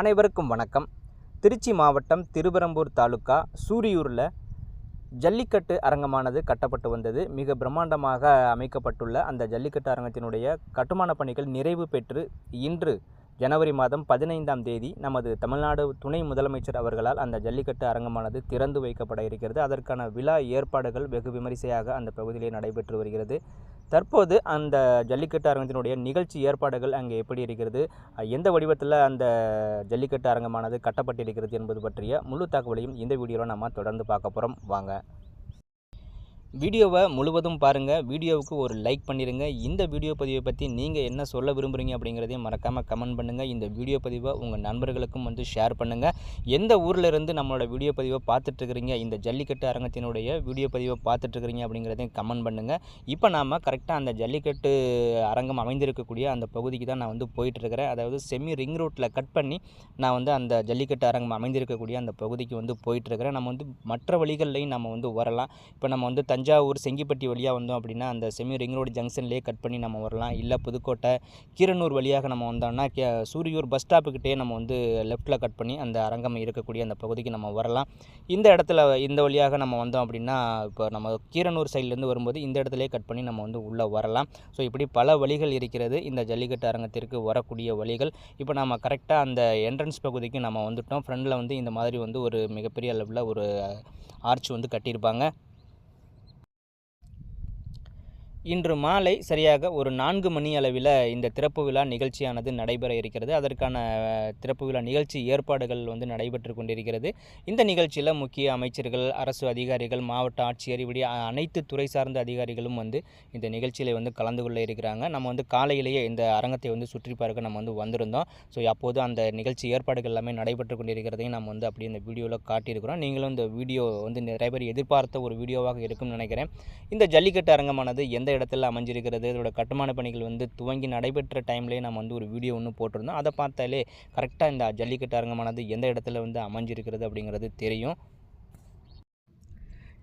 அனைவருக்கும் வணக்கம். திருச்சி மாவட்டம் திருபெரம்பூர் தாலுக்கா சூரியூரில் ஜல்லிக்கட்டு அரங்கமானது கட்டப்பட்டு வந்தது. மிக பிரம்மாண்டமாக அமைக்கப்பட்டுள்ள அந்த ஜல்லிக்கட்டு அரங்கத்தினுடைய கட்டுமான பணிகள் நிறைவு பெற்று இன்று ஜனவரி மாதம் பதினைந்தாம் தேதி நமது தமிழ்நாடு துணை முதலமைச்சர் அவர்களால் அந்த ஜல்லிக்கட்டு அரங்கமானது திறந்து வைக்கப்பட இருக்கிறது. அதற்கான விழா ஏற்பாடுகள் வெகு விமரிசையாக அந்த பகுதியிலே நடைபெற்று வருகிறது. தற்போது அந்த ஜல்லிக்கட்டு அரங்கத்தினுடைய நிகழ்ச்சி ஏற்பாடுகள் அங்கே எப்படி இருக்கிறது? எந்த வடிவத்தில் அந்த ஜல்லிக்கட்டு அரங்கமானது கட்டப்பட்டிருக்கிறது என்பது பற்றிய முழு தகவலையும் இந்த வீடியோவில் நம்ம தொடர்ந்து பார்க்க போகிறோம் வாங்க. வீடியோவை முழுவதும் பாருங்கள் வீடியோவுக்கு ஒரு லைக் பண்ணிடுங்க இந்த வீடியோ பதிவை பற்றி நீங்கள் என்ன சொல்ல விரும்புகிறீங்க அப்படிங்கிறதையும் மறக்காமல் கமெண்ட் பண்ணுங்கள் இந்த வீடியோ பதிவை உங்கள் நண்பர்களுக்கும் வந்து ஷேர் பண்ணுங்கள் எந்த ஊரில் இருந்து நம்மளோட வீடியோ பதிவை பார்த்துட்ருக்கிறீங்க? இந்த ஜல்லிக்கட்டு அரங்கத்தினுடைய வீடியோ பதிவை பார்த்துட்ருக்கிறீங்க அப்படிங்கிறதையும் கமெண்ட் பண்ணுங்கள் இப்போ நாம் கரெக்டாக அந்த ஜல்லிக்கட்டு அரங்கம் அமைந்திருக்கக்கூடிய அந்த பகுதிக்கு தான் நான் வந்து போயிட்டுருக்கிறேன் அதாவது செமி ரிங் ரோட்டில் கட் பண்ணி நான் வந்து அந்த ஜல்லிக்கட்டு அரங்கம் அமைந்திருக்கக்கூடிய அந்த பகுதிக்கு வந்து போயிட்டுருக்கிறேன் நம்ம வந்து மற்ற வழிகள்லையும் நம்ம வந்து வரலாம். இப்போ நம்ம வந்து தஞ்சாவூர் செங்கிப்பட்டி வழியாக வந்தோம் அப்படின்னா அந்த செமி ரிங் ரோடு ஜங்ஷன்லேயே கட் பண்ணி நம்ம வரலாம். இல்லை புதுக்கோட்டை கீரனூர் வழியாக நம்ம வந்தோம்னா கே சூரியூர் பஸ் ஸ்டாப்புக்கிட்டே நம்ம வந்து லெஃப்ட்டில் கட் பண்ணி அந்த அரங்கம் இருக்கக்கூடிய அந்த பகுதிக்கு நம்ம வரலாம். இந்த இடத்துல இந்த வழியாக நம்ம வந்தோம் அப்படின்னா இப்போ நம்ம கீரனூர் சைட்லேருந்து வரும்போது இந்த இடத்துலையே கட் பண்ணி நம்ம வந்து உள்ளே வரலாம். ஸோ இப்படி பல வழிகள் இருக்கிறது. இந்த ஜல்லிக்கட்டு அரங்கத்திற்கு வரக்கூடிய வழிகள். இப்போ நம்ம கரெக்டாக அந்த என்ட்ரன்ஸ் பகுதிக்கு நம்ம வந்துட்டோம். ஃப்ரண்டில் வந்து இந்த மாதிரி வந்து ஒரு மிகப்பெரிய அளவில் ஒரு ஆர்ச் வந்து கட்டியிருப்பாங்க. இன்று மாலை சரியாக ஒரு நான்கு மணி அளவில் இந்த திறப்பு விழா நிகழ்ச்சியானது நடைபெற இருக்கிறது. அதற்கான திறப்பு விழா நிகழ்ச்சி ஏற்பாடுகள் வந்து நடைபெற்று கொண்டிருக்கிறது. இந்த நிகழ்ச்சியில் முக்கிய அமைச்சர்கள் அரசு அதிகாரிகள் மாவட்ட ஆட்சியர் இப்படி அனைத்து துறை சார்ந்த அதிகாரிகளும் வந்து இந்த நிகழ்ச்சியில் வந்து கலந்து கொள்ள இருக்கிறாங்க. நம்ம வந்து காலையிலேயே இந்த அரங்கத்தை வந்து சுற்றி பார்க்க நம்ம வந்து வந்திருந்தோம். ஸோ அப்போது அந்த நிகழ்ச்சி ஏற்பாடுகள் எல்லாமே நடைபெற்று கொண்டிருக்கிறதையும் நம்ம வந்து அப்படியே இந்த வீடியோவில் காட்டியிருக்கிறோம். நீங்களும் இந்த வீடியோ வந்து நிறைய பேர் எதிர்பார்த்த ஒரு வீடியோவாக இருக்கும்னு நினைக்கிறேன். இந்த ஜல்லிக்கட்டு அரங்கமானது எந்த இடத்துல அமைஞ்சிருக்கிறது. இதோட கட்டுமான பணிகள் வந்து துவங்கி நடைபெற்ற டைம்லேயே நம்ம வந்து ஒரு வீடியோ ஒன்று போட்டிருந்தோம். அதை பார்த்தாலே கரெக்டாக இந்த ஜல்லிக்கட்டு அரங்கமானது எந்த இடத்துல வந்து அமைஞ்சிருக்கிறது அப்படிங்கிறது தெரியும்.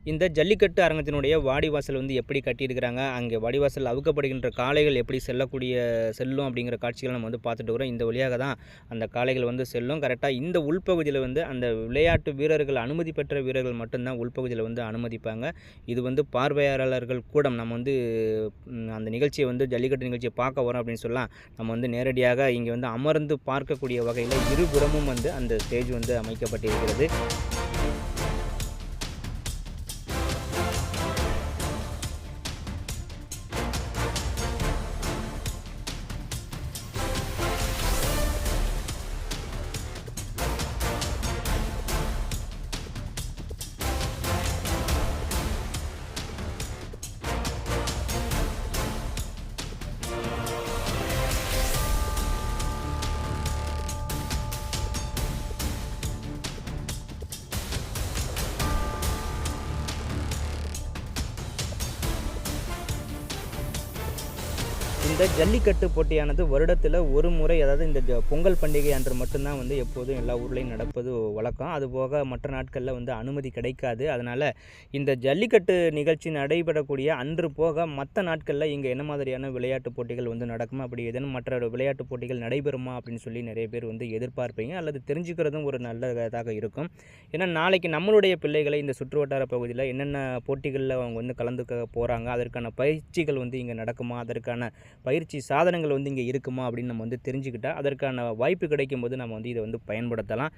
இந்த ஜல்லிக்கட்டு அரங்கத்தினுடைய வாடிவாசல் வந்து எப்படி கட்டியிருக்கிறாங்க அங்கே வாடிவாசல் அவுக்கப்படுகின்ற காளைகள் எப்படி செல்லக்கூடிய செல்லும் அப்படிங்கிற காட்சிகளை நம்ம வந்து பார்த்துட்டு வரோம் இந்த வழியாக தான் அந்த காளைகள் வந்து செல்லும். கரெக்டாக இந்த உள்பகுதியில் வந்து அந்த விளையாட்டு வீரர்கள் அனுமதி பெற்ற வீரர்கள் மட்டும்தான் உள்பகுதியில் வந்து அனுமதிப்பாங்க. இது வந்து பார்வையாளர்கள் கூடம் நம்ம வந்து அந்த நிகழ்ச்சியை வந்து ஜல்லிக்கட்டு நிகழ்ச்சியை பார்க்க வரோம் அப்படின்னு சொல்லலாம் நம்ம வந்து நேரடியாக இங்கே வந்து அமர்ந்து பார்க்கக்கூடிய வகையில் இருபுறமும் வந்து அந்த ஸ்டேஜ் வந்து அமைக்கப்பட்டிருக்கிறது. இந்த ஜல்லிக்கட்டு போட்டியானது வருடத்தில் ஒரு முறை அதாவது இந்த பொங்கல் பண்டிகை அன்று மட்டும்தான் வந்து எப்போதும் எல்லா ஊர்லேயும் நடப்பது வழக்கம். அதுபோக மற்ற நாட்களில் வந்து அனுமதி கிடைக்காது. அதனால் இந்த ஜல்லிக்கட்டு நிகழ்ச்சி நடைபெறக்கூடிய அன்று போக மற்ற நாட்களில் இங்கே என்ன மாதிரியான விளையாட்டு போட்டிகள் வந்து நடக்குமா? அப்படி ஏதேனும் மற்ற விளையாட்டு போட்டிகள் நடைபெறுமா? அப்படின்னு சொல்லி நிறைய பேர் வந்து எதிர்பார்ப்பீங்க. அல்லது தெரிஞ்சுக்கிறதும் ஒரு நல்லதாக இருக்கும். ஏன்னா நாளைக்கு நம்மளுடைய பிள்ளைகளை இந்த சுற்றுவட்டார பகுதியில் என்னென்ன போட்டிகளில் அவங்க வந்து கலந்துக்க போகிறாங்க அதற்கான பயிற்சிகள் வந்து இங்கே நடக்குமா? அதற்கான பயிற்சி சாதனங்கள் வந்து இங்கே இருக்குமா அப்படின்னு நம்ம வந்து தெரிஞ்சுக்கிட்டால் அதற்கான வாய்ப்பு கிடைக்கும் போது நம்ம வந்து இதை வந்து பயன்படுத்தலாம்.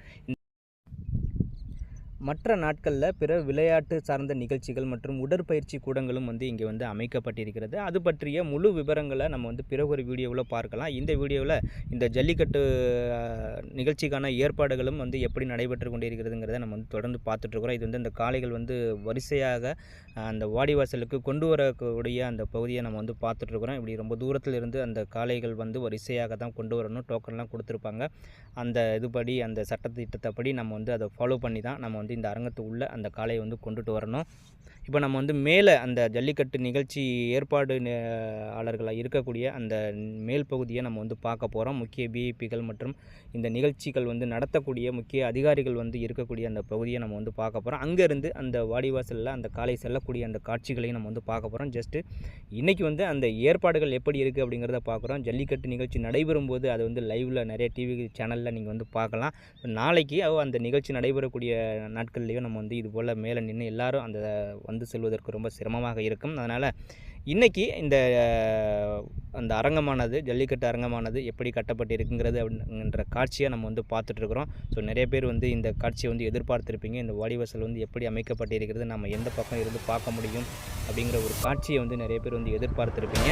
மற்ற நாட்களில் பிற விளையாட்டு சார்ந்த நிகழ்ச்சிகள் மற்றும் உடற்பயிற்சி கூடங்களும் வந்து இங்கே வந்து அமைக்கப்பட்டிருக்கிறது. அது பற்றிய முழு விவரங்களை நம்ம வந்து பிறகு ஒரு வீடியோவில் பார்க்கலாம். இந்த வீடியோவில் இந்த ஜல்லிக்கட்டு நிகழ்ச்சிக்கான ஏற்பாடுகளும் வந்து எப்படி நடைபெற்று கொண்டிருக்கிறதுங்கிறத நம்ம வந்து தொடர்ந்து பார்த்துட்ருக்குறோம் இது வந்து அந்த காளைகள் வந்து வரிசையாக அந்த வாடிவாசலுக்கு கொண்டு வரக்கூடிய அந்த பகுதியை நம்ம வந்து பார்த்துட்ருக்குறோம் இப்படி ரொம்ப தூரத்தில் இருந்து அந்த காளைகள் வந்து வரிசையாக தான் கொண்டு வரணும். டோக்கன்லாம் கொடுத்துருப்பாங்க. அந்த இதுபடி அந்த சட்டத்திட்டத்தைப்படி நம்ம வந்து அதை ஃபாலோ பண்ணி தான் நம்ம வந்து இந்த அரங்கத்து உள்ள அந்த காளையை வந்து கொண்டுட்டு வரணும். இப்போ நம்ம வந்து மேலே அந்த ஜல்லிக்கட்டு நிகழ்ச்சி ஏற்பாடு ஆளர்களாக இருக்கக்கூடிய அந்த மேல் பகுதியை நம்ம வந்து பார்க்க போகிறோம். முக்கிய பிஇபிகள் மற்றும் இந்த நிகழ்ச்சிகள் வந்து நடத்தக்கூடிய முக்கிய அதிகாரிகள் வந்து இருக்கக்கூடிய அந்த பகுதியை நம்ம வந்து பார்க்க போகிறோம். அங்கேருந்து அந்த வாடிவாசலில் அந்த காலை செல்லக்கூடிய அந்த காட்சிகளையும் நம்ம வந்து பார்க்க போகிறோம். ஜஸ்ட்டு இன்றைக்கி வந்து அந்த ஏற்பாடுகள் எப்படி இருக்குது அப்படிங்கிறத பார்க்குறோம். ஜல்லிக்கட்டு நிகழ்ச்சி நடைபெறும் போது அது வந்து லைவில் நிறைய டிவி சேனலில் நீங்கள் வந்து பார்க்கலாம். நாளைக்கு அந்த நிகழ்ச்சி நடைபெறக்கூடிய நாட்கள்லேயும் நம்ம வந்து இது போல் மேலே நின்று எல்லாரும் அந்த வந்து செல்வதற்கு ரொம்ப சிரமமாக இருக்கும். அதனால் இன்றைக்கி இந்த அந்த அரங்கமானது ஜல்லிக்கட்டு அரங்கமானது எப்படி கட்டப்பட்டிருக்குங்கிறது அப்படின்ற காட்சியை நம்ம வந்து பார்த்துட்ருக்குறோம். ஸோ நிறைய பேர் வந்து இந்த காட்சியை வந்து எதிர்பார்த்துருப்பீங்க. இந்த வாடிவாசல் வந்து எப்படி அமைக்கப்பட்டிருக்கிறது நம்ம எந்த பக்கம் இருந்து பார்க்க முடியும் அப்படிங்கிற ஒரு காட்சியை வந்து நிறைய பேர் வந்து எதிர்பார்த்துருப்பீங்க.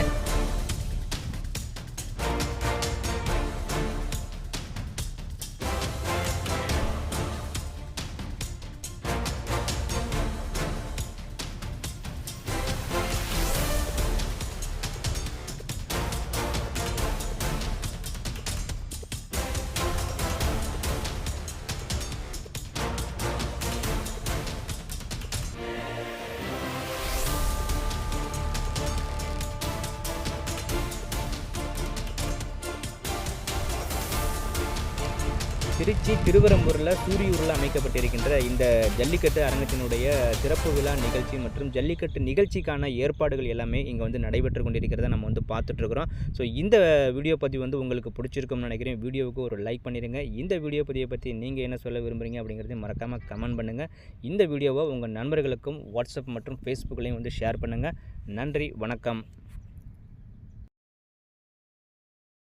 திருச்சி திருவரம்பூரில் சூரியூரில் அமைக்கப்பட்டிருக்கின்ற இந்த ஜல்லிக்கட்டு அரங்கத்தினுடைய சிறப்பு விழா நிகழ்ச்சி மற்றும் ஜல்லிக்கட்டு நிகழ்ச்சிக்கான ஏற்பாடுகள் எல்லாமே இங்கே வந்து நடைபெற்று கொண்டிருக்கிறத நம்ம வந்து பார்த்துட்ருக்குறோம். ஸோ இந்த வீடியோ பதிவு வந்து உங்களுக்கு பிடிச்சிருக்கும்னு நினைக்கிறேன். வீடியோவுக்கு ஒரு லைக் பண்ணிடுங்க இந்த வீடியோ பதிவை பற்றி நீங்கள் என்ன சொல்ல விரும்புகிறீங்க அப்படிங்கிறதையும் மறக்காமல் கமெண்ட் பண்ணுங்கள் இந்த வீடியோவை உங்கள் நண்பர்களுக்கும் வாட்ஸ்அப் மற்றும் ஃபேஸ்புக்லேயும் வந்து ஷேர் பண்ணுங்கள் நன்றி வணக்கம்.